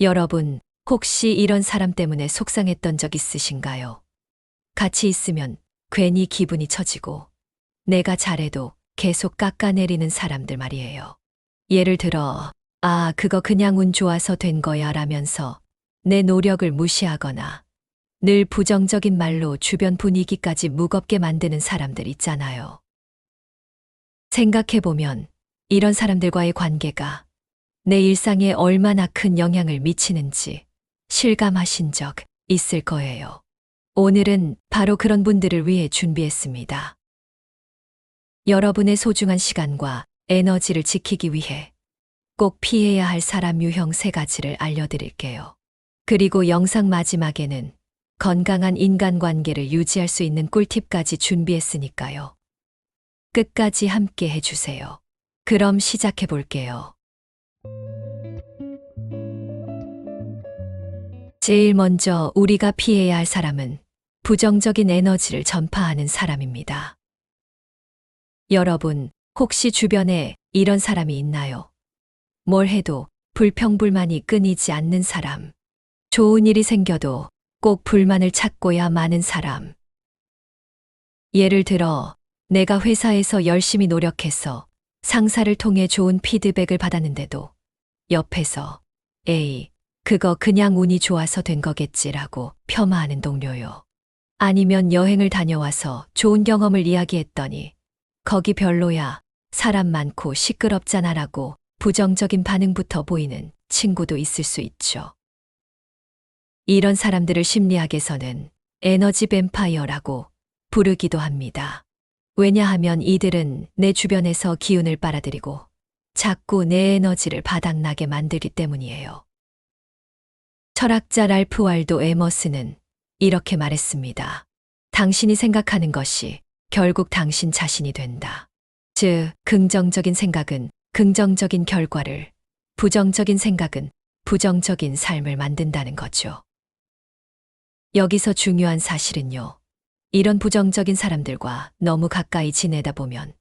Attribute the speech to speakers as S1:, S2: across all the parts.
S1: 여러분, 혹시 이런 사람 때문에 속상했던 적 있으신가요? 같이 있으면 괜히 기분이 처지고 내가 잘해도 계속 깎아내리는 사람들 말이에요. 예를 들어, 아, 그거 그냥 운 좋아서 된 거야 라면서 내 노력을 무시하거나 늘 부정적인 말로 주변 분위기까지 무겁게 만드는 사람들 있잖아요. 생각해보면 이런 사람들과의 관계가 내 일상에 얼마나 큰 영향을 미치는지 실감하신 적 있을 거예요. 오늘은 바로 그런 분들을 위해 준비했습니다. 여러분의 소중한 시간과 에너지를 지키기 위해 꼭 피해야 할 사람 유형 세 가지를 알려드릴게요. 그리고 영상 마지막에는 건강한 인간관계를 유지할 수 있는 꿀팁까지 준비했으니까요. 끝까지 함께 해주세요. 그럼 시작해 볼게요. 제일 먼저 우리가 피해야 할 사람은 부정적인 에너지를 전파하는 사람입니다. 여러분, 혹시 주변에 이런 사람이 있나요? 뭘 해도 불평불만이 끊이지 않는 사람. 좋은 일이 생겨도 꼭 불만을 찾고야 마는 사람. 예를 들어, 내가 회사에서 열심히 노력해서 상사를 통해 좋은 피드백을 받았는데도 옆에서 에이, 그거 그냥 운이 좋아서 된 거겠지라고 폄하하는 동료요. 아니면 여행을 다녀와서 좋은 경험을 이야기했더니 거기 별로야. 사람 많고 시끄럽잖아라고 부정적인 반응부터 보이는 친구도 있을 수 있죠. 이런 사람들을 심리학에서는 에너지 뱀파이어라고 부르기도 합니다. 왜냐하면 이들은 내 주변에서 기운을 빨아들이고 자꾸 내 에너지를 바닥나게 만들기 때문이에요. 철학자 랄프 waldo 에머스는 이렇게 말했습니다. 당신이 생각하는 것이 결국 당신 자신이 된다. 즉, 긍정적인 생각은 긍정적인 결과를, 부정적인 생각은 부정적인 삶을 만든다는 거죠. 여기서 중요한 사실은요. 이런 부정적인 사람들과 너무 가까이 지내다 보면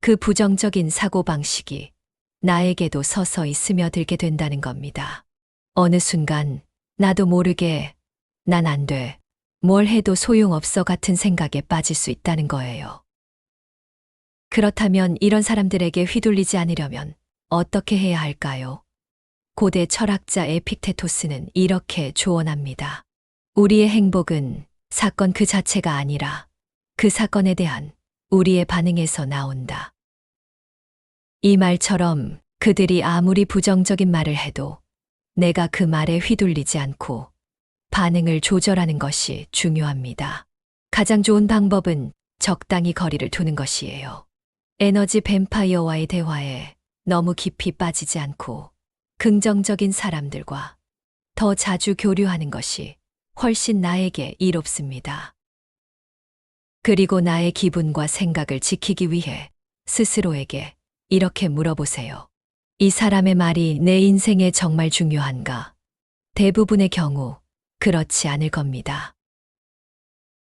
S1: 그 부정적인 사고방식이 나에게도 서서히 스며들게 된다는 겁니다. 어느 순간 나도 모르게 난 안 돼. 뭘 해도 소용없어 같은 생각에 빠질 수 있다는 거예요. 그렇다면 이런 사람들에게 휘둘리지 않으려면 어떻게 해야 할까요? 고대 철학자 에픽테토스는 이렇게 조언합니다. 우리의 행복은 사건 그 자체가 아니라 그 사건에 대한 우리의 반응에서 나온다. 이 말처럼 그들이 아무리 부정적인 말을 해도 내가 그 말에 휘둘리지 않고 반응을 조절하는 것이 중요합니다. 가장 좋은 방법은 적당히 거리를 두는 것이에요. 에너지 뱀파이어와의 대화에 너무 깊이 빠지지 않고 긍정적인 사람들과 더 자주 교류하는 것이 훨씬 나에게 이롭습니다. 그리고 나의 기분과 생각을 지키기 위해 스스로에게 이렇게 물어보세요. 이 사람의 말이 내 인생에 정말 중요한가? 대부분의 경우 그렇지 않을 겁니다.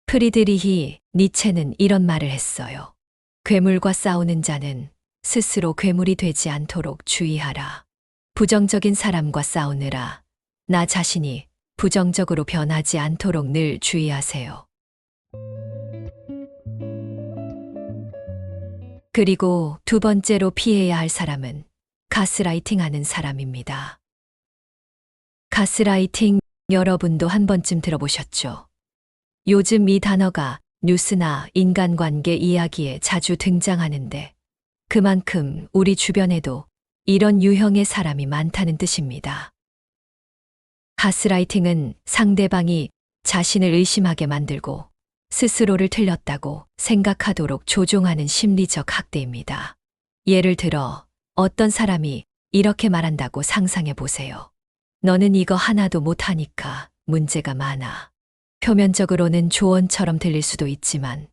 S1: 프리드리히 니체는 이런 말을 했어요. 괴물과 싸우는 자는 스스로 괴물이 되지 않도록 주의하라. 부정적인 사람과 싸우느라 나 자신이 부정적으로 변하지 않도록 늘 주의하세요. 그리고 두 번째로 피해야 할 사람은 가스라이팅 하는 사람입니다. 가스라이팅 여러분도 한 번쯤 들어보셨죠? 요즘 이 단어가 뉴스나 인간관계 이야기에 자주 등장하는데 그만큼 우리 주변에도 이런 유형의 사람이 많다는 뜻입니다. 가스라이팅은 상대방이 자신을 의심하게 만들고 스스로를 틀렸다고 생각하도록 조종하는 심리적 학대입니다. 예를 들어 어떤 사람이 이렇게 말한다고 상상해 보세요. 너는 이거 하나도 못하니까 문제가 많아. 표면적으로는 조언처럼 들릴 수도 있지만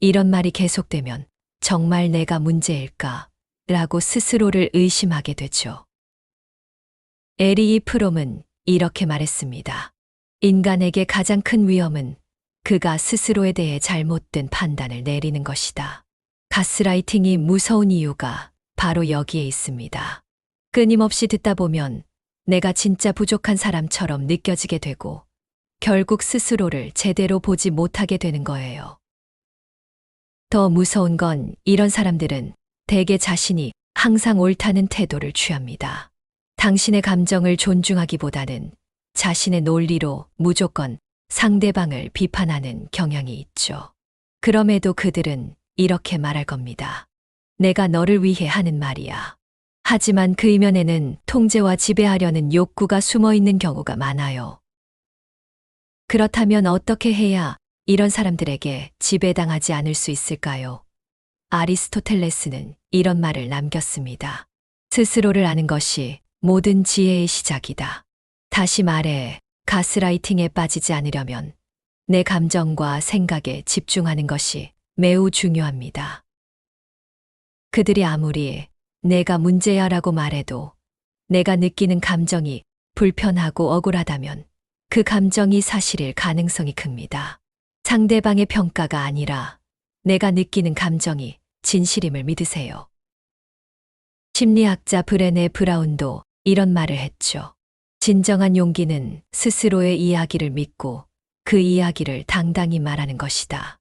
S1: 이런 말이 계속되면 정말 내가 문제일까? 라고 스스로를 의심하게 되죠. 에리이 프롬은 이렇게 말했습니다. 인간에게 가장 큰 위험은 그가 스스로에 대해 잘못된 판단을 내리는 것이다. 가스라이팅이 무서운 이유가 바로 여기에 있습니다. 끊임없이 듣다 보면 내가 진짜 부족한 사람처럼 느껴지게 되고 결국 스스로를 제대로 보지 못하게 되는 거예요. 더 무서운 건 이런 사람들은 대개 자신이 항상 옳다는 태도를 취합니다. 당신의 감정을 존중하기보다는 자신의 논리로 무조건 상대방을 비판하는 경향이 있죠. 그럼에도 그들은 이렇게 말할 겁니다. 내가 너를 위해 하는 말이야. 하지만 그 이면에는 통제와 지배하려는 욕구가 숨어 있는 경우가 많아요. 그렇다면 어떻게 해야 이런 사람들에게 지배당하지 않을 수 있을까요? 아리스토텔레스는 이런 말을 남겼습니다. 스스로를 아는 것이 모든 지혜의 시작이다. 다시 말해, 가스라이팅에 빠지지 않으려면 내 감정과 생각에 집중하는 것이 매우 중요합니다. 그들이 아무리 내가 문제야라고 말해도 내가 느끼는 감정이 불편하고 억울하다면 그 감정이 사실일 가능성이 큽니다. 상대방의 평가가 아니라 내가 느끼는 감정이 진실임을 믿으세요. 심리학자 브레네 브라운도 이런 말을 했죠. 진정한 용기는 스스로의 이야기를 믿고 그 이야기를 당당히 말하는 것이다.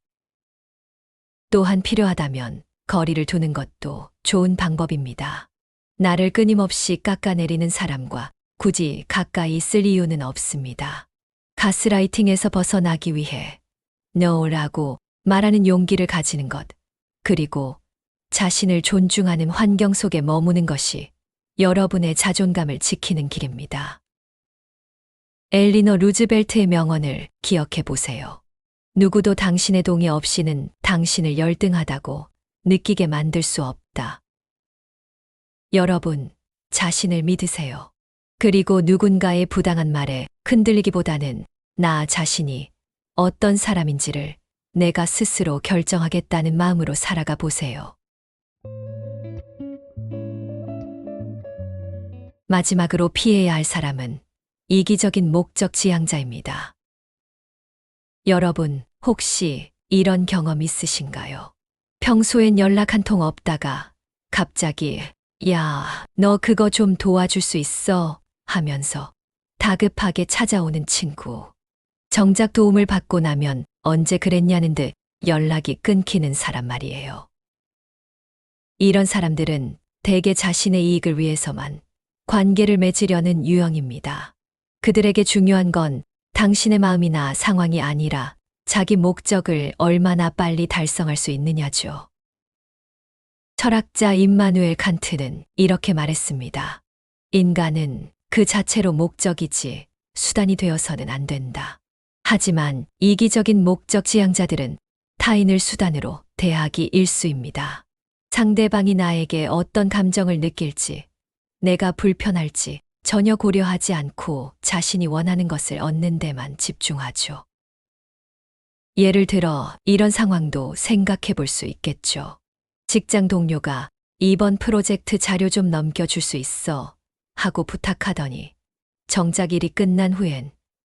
S1: 또한 필요하다면 거리를 두는 것도 좋은 방법입니다. 나를 끊임없이 깎아내리는 사람과 굳이 가까이 있을 이유는 없습니다. 가스라이팅에서 벗어나기 위해 no라고 말하는 용기를 가지는 것, 그리고 자신을 존중하는 환경 속에 머무는 것이 여러분의 자존감을 지키는 길입니다. 엘리너 루즈벨트의 명언을 기억해 보세요. 누구도 당신의 동의 없이는 당신을 열등하다고 느끼게 만들 수 없다. 여러분, 자신을 믿으세요. 그리고 누군가의 부당한 말에 흔들리기보다는 나 자신이 어떤 사람인지를 내가 스스로 결정하겠다는 마음으로 살아가 보세요. 마지막으로 피해야 할 사람은 이기적인 목적 지향자입니다. 여러분, 혹시 이런 경험 있으신가요? 평소엔 연락 한 통 없다가 갑자기, 야, 너 그거 좀 도와줄 수 있어? 하면서 다급하게 찾아오는 친구. 정작 도움을 받고 나면 언제 그랬냐는 듯 연락이 끊기는 사람 말이에요. 이런 사람들은 대개 자신의 이익을 위해서만 관계를 맺으려는 유형입니다. 그들에게 중요한 건 당신의 마음이나 상황이 아니라 자기 목적을 얼마나 빨리 달성할 수 있느냐죠. 철학자 임마누엘 칸트는 이렇게 말했습니다. 인간은 그 자체로 목적이지 수단이 되어서는 안 된다. 하지만 이기적인 목적 지향자들은 타인을 수단으로 대하기 일수입니다. 상대방이 나에게 어떤 감정을 느낄지, 내가 불편할지 전혀 고려하지 않고 자신이 원하는 것을 얻는 데만 집중하죠. 예를 들어 이런 상황도 생각해 볼 수 있겠죠. 직장 동료가 이번 프로젝트 자료 좀 넘겨줄 수 있어 하고 부탁하더니 정작 일이 끝난 후엔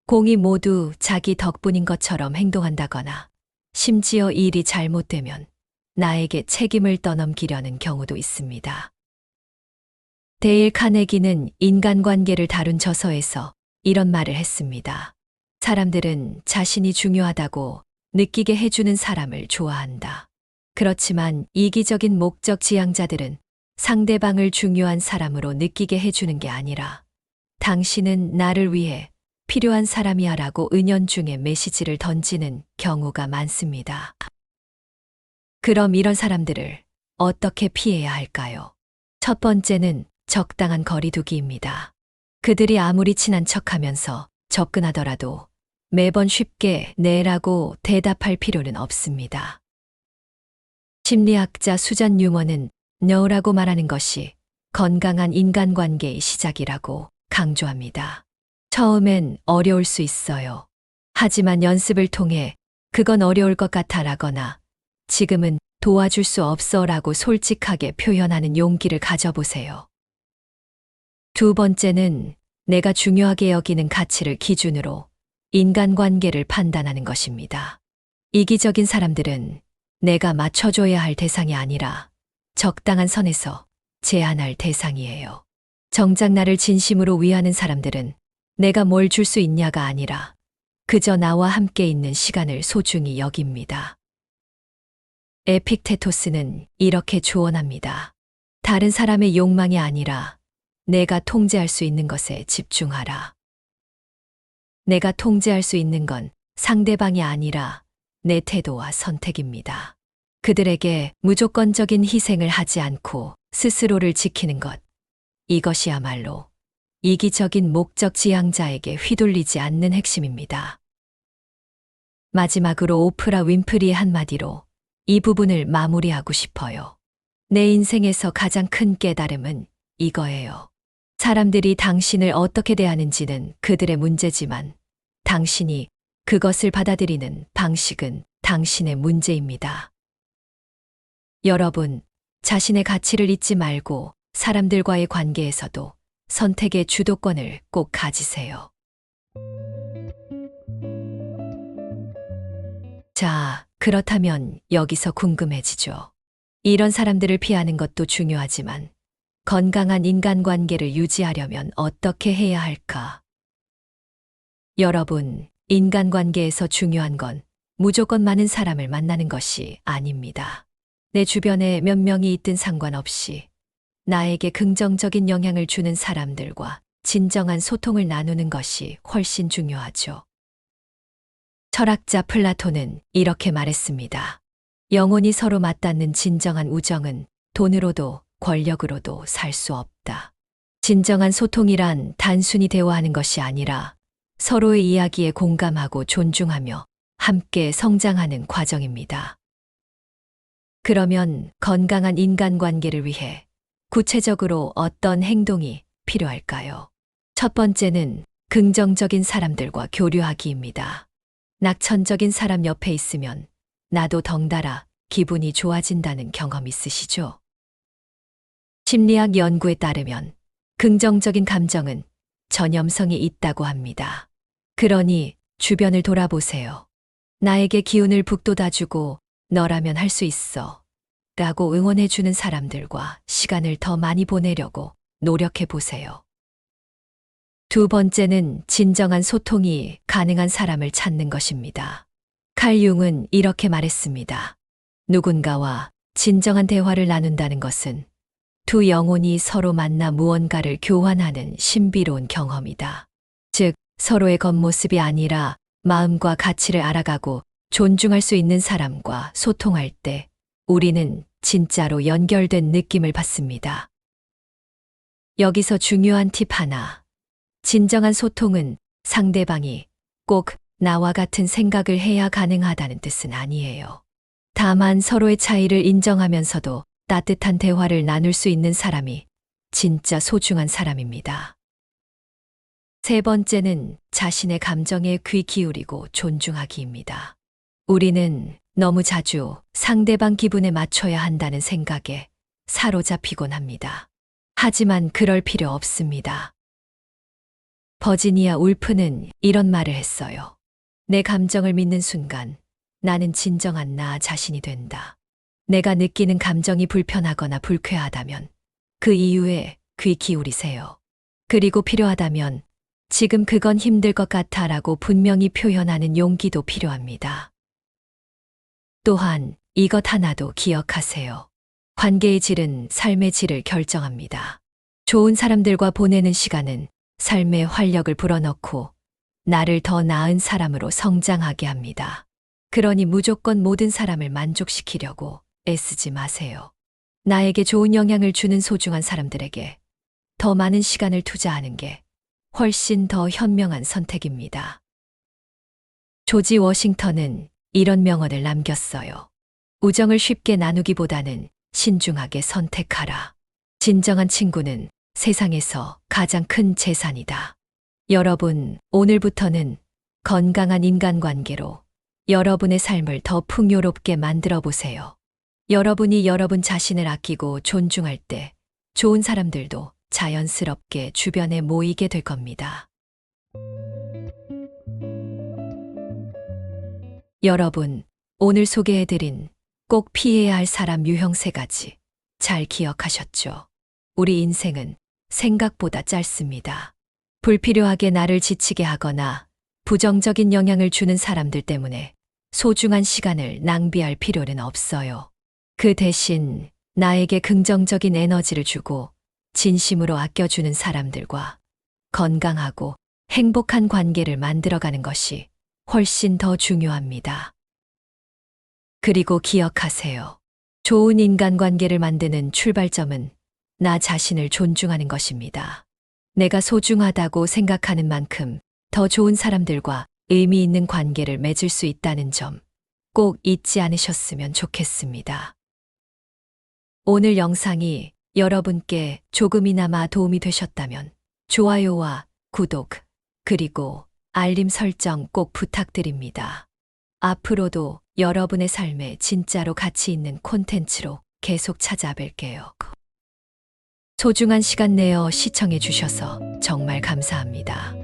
S1: 공이 모두 자기 덕분인 것처럼 행동한다거나 심지어 일이 잘못되면 나에게 책임을 떠넘기려는 경우도 있습니다. 데일 카네기는 인간관계를 다룬 저서에서 이런 말을 했습니다. 사람들은 자신이 중요하다고 느끼게 해주는 사람을 좋아한다. 그렇지만 이기적인 목적 지향자들은 상대방을 중요한 사람으로 느끼게 해주는 게 아니라 당신은 나를 위해 필요한 사람이야 라고 은연중에 메시지를 던지는 경우가 많습니다. 그럼 이런 사람들을 어떻게 피해야 할까요? 첫 번째는 적당한 거리두기입니다. 그들이 아무리 친한 척 하면서 접근하더라도 매번 쉽게 네라고 대답할 필요는 없습니다. 심리학자 수잔 뉴먼은 no라고 말하는 것이 건강한 인간관계의 시작이라고 강조합니다. 처음엔 어려울 수 있어요. 하지만 연습을 통해 그건 어려울 것 같아라거나 지금은 도와줄 수 없어 라고 솔직하게 표현하는 용기를 가져보세요. 두 번째는 내가 중요하게 여기는 가치를 기준으로 인간관계를 판단하는 것입니다. 이기적인 사람들은 내가 맞춰줘야 할 대상이 아니라 적당한 선에서 제한할 대상이에요. 정작 나를 진심으로 위하는 사람들은 내가 뭘 줄 수 있냐가 아니라 그저 나와 함께 있는 시간을 소중히 여깁니다. 에픽테토스는 이렇게 조언합니다. 다른 사람의 욕망이 아니라 내가 통제할 수 있는 것에 집중하라. 내가 통제할 수 있는 건 상대방이 아니라 내 태도와 선택입니다. 그들에게 무조건적인 희생을 하지 않고 스스로를 지키는 것. 이것이야말로 이기적인 목적 지향자에게 휘둘리지 않는 핵심입니다. 마지막으로 오프라 윈프리의 한마디로 이 부분을 마무리하고 싶어요. 내 인생에서 가장 큰 깨달음은 이거예요. 사람들이 당신을 어떻게 대하는지는 그들의 문제지만 당신이 그것을 받아들이는 방식은 당신의 문제입니다. 여러분, 자신의 가치를 잊지 말고 사람들과의 관계에서도 선택의 주도권을 꼭 가지세요. 자, 그렇다면 여기서 궁금해지죠. 이런 사람들을 피하는 것도 중요하지만 건강한 인간관계를 유지하려면 어떻게 해야 할까? 여러분, 인간관계에서 중요한 건 무조건 많은 사람을 만나는 것이 아닙니다. 내 주변에 몇 명이 있든 상관없이 나에게 긍정적인 영향을 주는 사람들과 진정한 소통을 나누는 것이 훨씬 중요하죠. 철학자 플라톤은 이렇게 말했습니다. 영혼이 서로 맞닿는 진정한 우정은 돈으로도 권력으로도 살 수 없다. 진정한 소통이란 단순히 대화하는 것이 아니라 서로의 이야기에 공감하고 존중하며 함께 성장하는 과정입니다. 그러면 건강한 인간관계를 위해 구체적으로 어떤 행동이 필요할까요? 첫 번째는 긍정적인 사람들과 교류하기입니다. 낙천적인 사람 옆에 있으면 나도 덩달아 기분이 좋아진다는 경험 있으시죠? 심리학 연구에 따르면 긍정적인 감정은 전염성이 있다고 합니다. 그러니 주변을 돌아보세요. 나에게 기운을 북돋아주고 너라면 할 수 있어. 라고 응원해주는 사람들과 시간을 더 많이 보내려고 노력해 보세요. 두 번째는 진정한 소통이 가능한 사람을 찾는 것입니다. 칼 융은 이렇게 말했습니다. 누군가와 진정한 대화를 나눈다는 것은 두 영혼이 서로 만나 무언가를 교환하는 신비로운 경험이다. 즉, 서로의 겉모습이 아니라 마음과 가치를 알아가고 존중할 수 있는 사람과 소통할 때 우리는 진짜로 연결된 느낌을 받습니다. 여기서 중요한 팁 하나. 진정한 소통은 상대방이 꼭 나와 같은 생각을 해야 가능하다는 뜻은 아니에요. 다만 서로의 차이를 인정하면서도 따뜻한 대화를 나눌 수 있는 사람이 진짜 소중한 사람입니다. 세 번째는 자신의 감정에 귀 기울이고 존중하기입니다. 우리는 너무 자주 상대방 기분에 맞춰야 한다는 생각에 사로잡히곤 합니다. 하지만 그럴 필요 없습니다. 버지니아 울프는 이런 말을 했어요. 내 감정을 믿는 순간 나는 진정한 나 자신이 된다. 내가 느끼는 감정이 불편하거나 불쾌하다면 그 이유에 귀 기울이세요. 그리고 필요하다면 지금 그건 힘들 것 같아 라고 분명히 표현하는 용기도 필요합니다. 또한 이것 하나도 기억하세요. 관계의 질은 삶의 질을 결정합니다. 좋은 사람들과 보내는 시간은 삶의 활력을 불어넣고 나를 더 나은 사람으로 성장하게 합니다. 그러니 무조건 모든 사람을 만족시키려고 애쓰지 마세요. 나에게 좋은 영향을 주는 소중한 사람들에게 더 많은 시간을 투자하는 게 훨씬 더 현명한 선택입니다. 조지 워싱턴은 이런 명언을 남겼어요. 우정을 쉽게 나누기보다는 신중하게 선택하라. 진정한 친구는 세상에서 가장 큰 재산이다. 여러분, 오늘부터는 건강한 인간관계로 여러분의 삶을 더 풍요롭게 만들어 보세요. 여러분이 여러분 자신을 아끼고 존중할 때 좋은 사람들도 자연스럽게 주변에 모이게 될 겁니다. 여러분, 오늘 소개해드린 꼭 피해야 할 사람 유형 세 가지 잘 기억하셨죠? 우리 인생은 생각보다 짧습니다. 불필요하게 나를 지치게 하거나 부정적인 영향을 주는 사람들 때문에 소중한 시간을 낭비할 필요는 없어요. 그 대신 나에게 긍정적인 에너지를 주고 진심으로 아껴주는 사람들과 건강하고 행복한 관계를 만들어가는 것이 훨씬 더 중요합니다. 그리고 기억하세요. 좋은 인간관계를 만드는 출발점은 나 자신을 존중하는 것입니다. 내가 소중하다고 생각하는 만큼 더 좋은 사람들과 의미 있는 관계를 맺을 수 있다는 점 꼭 잊지 않으셨으면 좋겠습니다. 오늘 영상이 여러분께 조금이나마 도움이 되셨다면 좋아요와 구독, 그리고 알림 설정 꼭 부탁드립니다. 앞으로도 여러분의 삶에 진짜로 가치 있는 콘텐츠로 계속 찾아뵐게요. 소중한 시간 내어 시청해 주셔서 정말 감사합니다.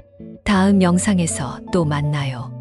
S1: 다음 영상에서 또 만나요.